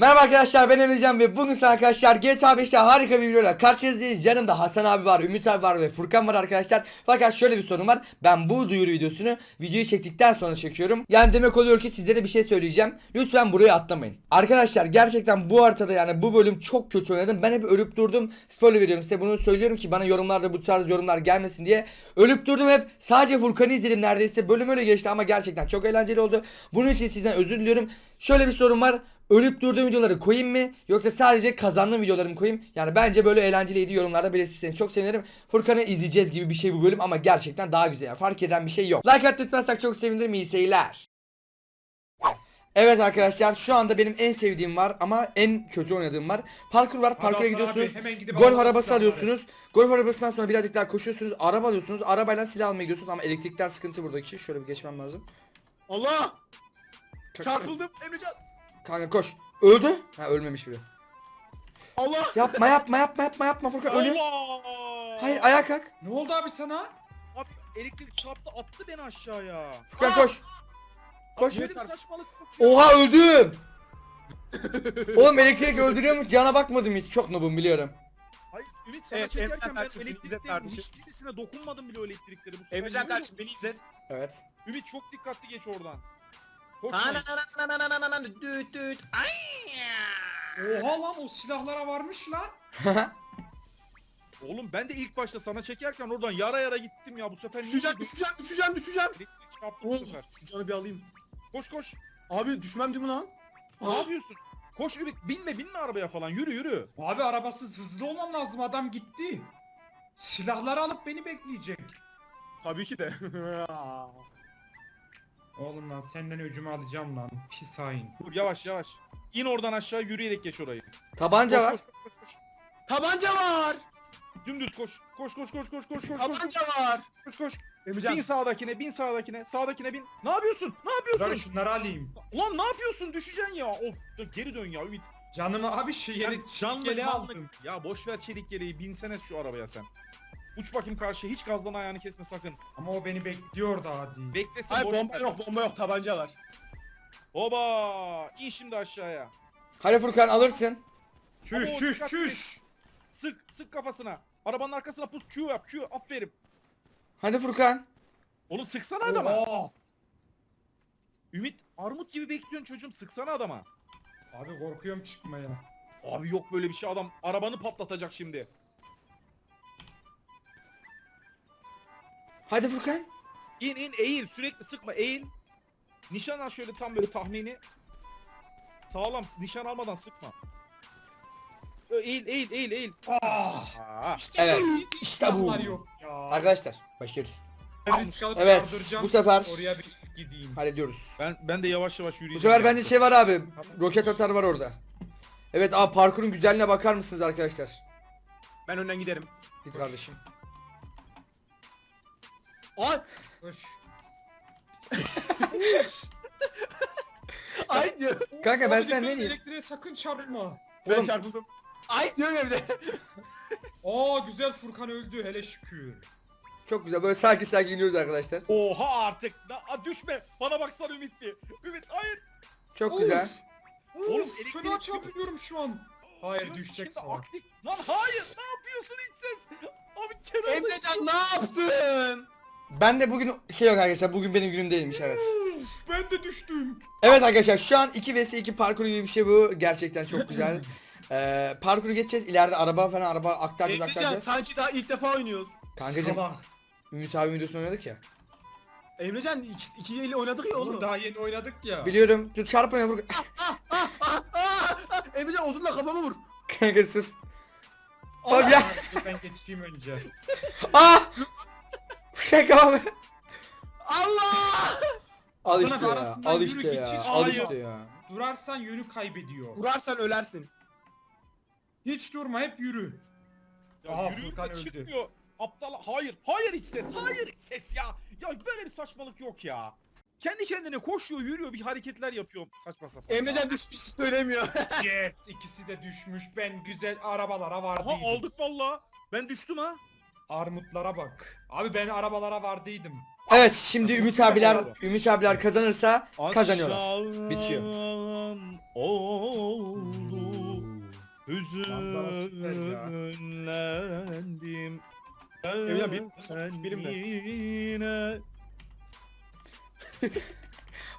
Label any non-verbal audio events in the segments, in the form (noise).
Merhaba arkadaşlar ben Emrecan ve bugün size arkadaşlar GTA 5'te harika bir videoyla karşınızdayız. Yanımda Hasan abi var, Ümit abi var ve Furkan var arkadaşlar. Fakat şöyle bir sorun var. Ben bu duyuru videosunu videoyu çektikten sonra çekiyorum. Yani demek oluyor ki sizlere bir şey söyleyeceğim. Lütfen burayı atlamayın. Arkadaşlar gerçekten bu haritada yani bu bölüm çok kötü oynadım. Ben hep ölüp durdum. Spoiler veriyorum size bunu söylüyorum ki bana yorumlarda bu tarz yorumlar gelmesin diye. Ölüp durdum hep. Sadece Furkan'ı izledim neredeyse. Bölüm öyle geçti ama gerçekten çok eğlenceli oldu. Bunun için sizden özür diliyorum. Şöyle bir sorun var. Ölüp durduğum videoları koyayım mı yoksa sadece kazandığım videolarımı koyayım? Yani bence böyle eğlenceliydi yorumlarda belirtirseniz çok sevinirim. Furkan'ı izleyeceğiz gibi bir şey bu bölüm ama gerçekten daha güzel. Yani fark eden bir şey yok. Like atıp tutmazsak çok sevinirim iyi seyirler. Evet arkadaşlar şu anda benim en sevdiğim var ama en kötü oynadığım var. Parkur var. Parkura gidiyorsunuz. abi, Golf arabası alıyorsunuz. Golf arabasından sonra birazcık daha koşuyorsunuz. Araba alıyorsunuz. Arabayla silah almaya gidiyorsunuz ama elektrikler sıkıntı buradaki. Şöyle bir geçmem lazım. Allah! Çarpıldım Emrecan. Kanka koş. Öldü. Ha ölmemiş bile. Allah! Yapma yapma yapma yapma yapma Furkan ölüyor. Allah! Hayır ayağa kalk. Ne oldu abi sana? Abi elektrik çarptı attı beni aşağıya. Furkan Aa! koş. Koş. Bir saçmalık. Oha öldüm. Oğlum elektrik öldürüyormuş cana bakmadım hiç. Çok noobum biliyorum. Hayır Ümit sana Evet, çekerken Emrecan ben kardeşim, izlet hiçbirisine dokunmadım bile o elektrikleri. Bu sefer Emrecan kardeşim beni izlet. Evet. Ümit çok dikkatli geç oradan. Ana Oha lan o silahlara varmış lan. Oğlum ben de ilk başta sana çekerken oradan yara yara gittim ya bu sefer. Düşeceğim, düşeceğim, düşeceğim, düşeceğim. Elektrik bu sefer. şu bir alayım. Koş koş. Abi düşmem değil mi lan? Ne yapıyorsun? Koş Übük binme binme arabaya falan yürü yürü. Abi arabasız hızlı olman lazım adam gitti. Silahları alıp beni bekleyecek. Tabii ki de. Oğlum lan senden öcümü alacağım lan. Pis hain. Dur yavaş yavaş. İn oradan aşağı yürüyerek geç orayı. Tabanca Koş, var. koş, koş, koş. Tabanca var. Dümdüz koş. Koş koş koş koş koş koş koş Tabanca var. koş koş. Emrecan. Bin sağdakine, bin sağdakine, sağdakine bin. Ne yapıyorsun? Ne yapıyorsun? şunları alayım. Ulan ne yapıyorsun? Düşeceksin ya. Of, dur, geri dön ya Ümit. Canımı abi şey yeni Sen canlı aldım. Ya boş ver çelik yeleği. Binsene şu arabaya sen. Uç bakayım karşıya. Hiç gazdan ayağını kesme sakın. Ama o beni bekliyor daha değil. Beklesin Hayır boş bomba ver. yok bomba yok tabanca var. Oba! İn şimdi aşağıya. Hadi Furkan alırsın. Çüş Ama o çüş dikkat çüş. Sık, sık kafasına. Arabanın arkasına pus Q yap Q. Aferin. Hadi Furkan. Oğlum sıksana adama. Ümit armut gibi bekliyorsun çocuğum. Sıksana adama. Abi korkuyorum çıkmaya. Abi yok böyle bir şey adam arabanı patlatacak şimdi. Hadi Furkan. İn in eğil sürekli sıkma eğil. Nişan al şöyle tam böyle tahmini. Sağlam nişan almadan sıkma. Ö, Eğil eğil eğil eğil. Ah. Aa, Evet. İşte bu. Silahlar yok ya. Arkadaşlar başlıyoruz. Ben risk alıp Evet, yardıracağım. bu sefer- Oraya bir gideyim. Hallediyoruz. ben ben de yavaş yavaş Bu yürüyeceğim. sefer bence şey var abi. Roket atar var orada. Evet abi parkurun güzelliğine bakar mısınız arkadaşlar? Ben önden giderim. Git kardeşim. Ay. Koş. Ay diyor. Kanka ben Abi sen ne dikkat, diyeyim? Elektriğe sakın çarpma. Ben Oğlum. çarpıldım. Ay diyor evde. (laughs) Aa güzel Furkan öldü hele şükür. Çok güzel böyle sakin sakin iniyoruz arkadaşlar. Oha artık. Da, a, düşme. Bana baksana Ümit bir. Ümit hayır. Çok Of. güzel. Oğlum, Of, elektrik fena çarpılıyorum şu an. Hayır Ümit düşecek şimdi. Aktif. Lan hayır. Ne yapıyorsun hiç ses? Abi kenarda. Emrecan ne yaptın? Ben de bugün şey yok arkadaşlar bugün benim günüm değilmiş evet. Ben de düştüm. Evet arkadaşlar şu an 2 vs 2 parkuru gibi bir şey bu. Gerçekten çok güzel. (laughs) Ee, parkuru geçeceğiz. İleride araba falan araba aktaracağız Emrecan aktaracağız. sanki daha ilk defa oynuyoruz. Kankacım Salak. Ümit abi videosunu oynadık ya. Emrecan iki, iki eli oynadık ya Oğlum oğlum. daha yeni oynadık ya. Biliyorum. Dur çarpma Furkan. Ah, ah, ah, ah. Emrecan odunla kafama vur. Kanka sus. Abi ya. Ben geçeyim önce. Aa! Kanka bak. Allah! Al işte ya. arasından Al yürü işte git, ya. hiç Al işte ya. Durarsan yönü kaybediyor. Vurarsan ölersin. Hiç durma hep yürü. Ya Aha, Furkan de öldü. çıkmıyor. Aptal hayır hayır hiç ses hayır hiç ses ya. Ya böyle bir saçmalık yok ya. Kendi kendine koşuyor yürüyor bir hareketler yapıyor saçma sapan. Emrecan düşmüş söylemiyor. Yes ikisi de düşmüş. Ben güzel arabalara Aha vardıydım. aldık valla. Ben düştüm ha. Armutlara bak. Abi ben arabalara vardıydım. Evet şimdi Ümit abiler abi. Ümit abiler kazanırsa kazanıyorlar. Bitiyor. ya. Hüzünlendim. Emrecan, benim- benim de. Yine. (laughs)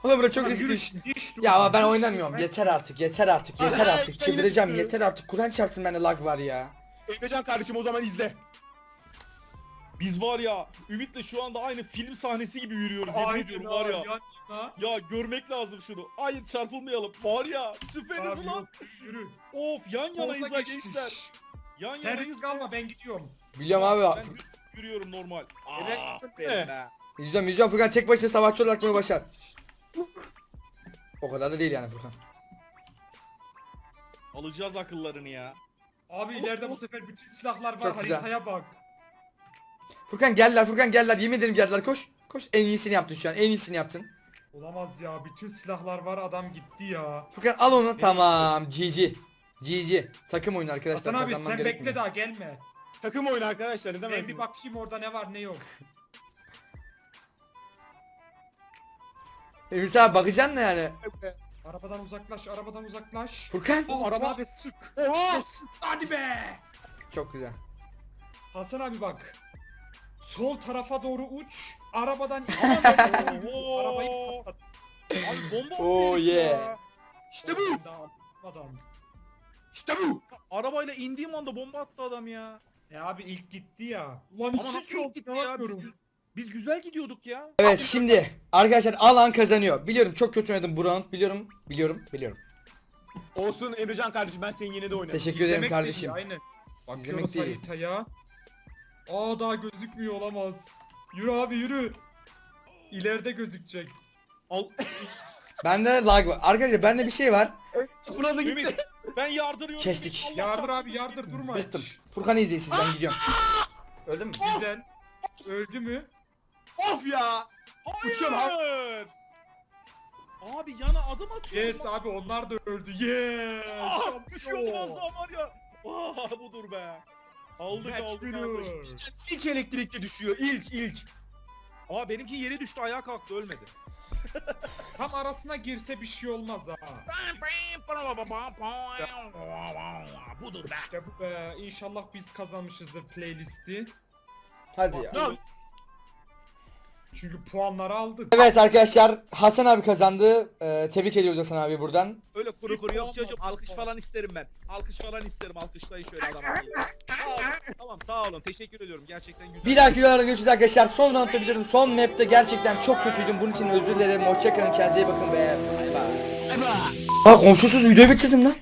Oğlum bura çok riskli iş. Ya ama ben oynamıyorum. Yeter artık, yeter artık, yeter artık. Çıldıracağım, yeter artık. Kur'an çarpsın bende lag var ya. Emrecan kardeşim o zaman izle. Biz var ya Ümit'le şu anda aynı film sahnesi gibi yürüyoruz yemin Aynen ediyorum var ya. yana. Ya görmek lazım şunu. Hayır çarpılmayalım. Var ya süperiz Abi ulan. yürü. Of yan yanayız ha gençler. Yan Sen yanayız. risk alma ben gidiyorum. Biliyorum abi. Ben yürü- yürüyorum normal. Relax, Ah, ne? be. İzliyorum, izliyorum. Furkan tek başına savaşçı olarak bunu başar. O kadar da değil yani Furkan. Alacağız akıllarını ya. Abi ileride bu sefer bütün silahlar var Çok güzel. haritaya bak. Furkan geldiler, Furkan geldiler. Yemin ederim geldiler. Koş. Koş. En iyisini yaptın şu an. En iyisini yaptın. Olamaz ya bütün silahlar var adam gitti ya. Furkan al onu. Tamam. GG. GG. Takım oyunu arkadaşlar. Hasan abi Kazanmam sen gerekmiyor. bekle daha gelme. Takım oyunu arkadaşlar ne Ben bir bakayım orada ne var ne yok. Emir abi bakacaksın da yani. Arabadan uzaklaş arabadan uzaklaş. Furkan. Oh, araba- abi sık. Oha! Hadi be. Çok güzel. Hasan abi bak. Sol tarafa doğru uç. Arabadan (laughs) Oo. arabayı kapat. Abi bomba attı Oh herif yeah. ya. İşte bu! Adam. İşte bu! Arabayla indiğim anda bomba attı adam ya. E abi ilk gitti ya. Ulan Ama iki nasıl ilk gitti ya? Biz, biz güzel gidiyorduk ya. Evet şimdi arkadaşlar alan kazanıyor. Biliyorum çok kötü oynadım bu round. Biliyorum. Biliyorum. Biliyorum. Olsun Emrecan kardeşim ben senin yine de oynarım. Teşekkür ederim kardeşim. Aynen. Bakıyoruz İzlemek değil. haritaya. Aa daha gözükmüyor olamaz. Yürü abi yürü. İleride gözükecek. Al. (laughs) Bende lag var. Arkadaşlar bende bir şey var. Da gitti. Ümit ben yardırıyorum. Kestik. Allah Yardır çarpsın. abi yardır durma. Bittim. hiç. Furkan'ı izleyin siz ben gidiyorum. Öldün mü? Güzel. Öldü mü? Of ya! Hayır. Uçuyorum. Abi yana adım atıyor. Yes abi onlar da öldü. Yes. Ah, düşüyordum az daha var ya. Ah budur be. Aldık Match aldık winner. aldık. İlk elektrikli düşüyor ilk ilk. Aa benimki yere düştü ayağa kalktı ölmedi. (laughs) Tam arasına girse bir şey olmaz ha. Budur be. İşte bu be. İnşallah biz kazanmışızdır playlisti. Hadi ya. Ya Çünkü puanları aldık. Evet arkadaşlar Hasan abi kazandı. Ee, tebrik ediyoruz Hasan abi buradan. Öyle kuru kuru yok çocuğum alkış falan isterim ben. Alkış falan isterim alkışlayın şöyle adamı. Sağ olun. Tamam sağ olın teşekkür ediyorum gerçekten güzel. Bir dahaki videolarda görüşürüz arkadaşlar. Son roundda biliyorum. Son map'te gerçekten çok kötüydüm. Bunun için özür dilerim. Hoşçakalın. Kendinize iyi bakın ve bay bay. Ha komşusuz videoyu bitirdim lan.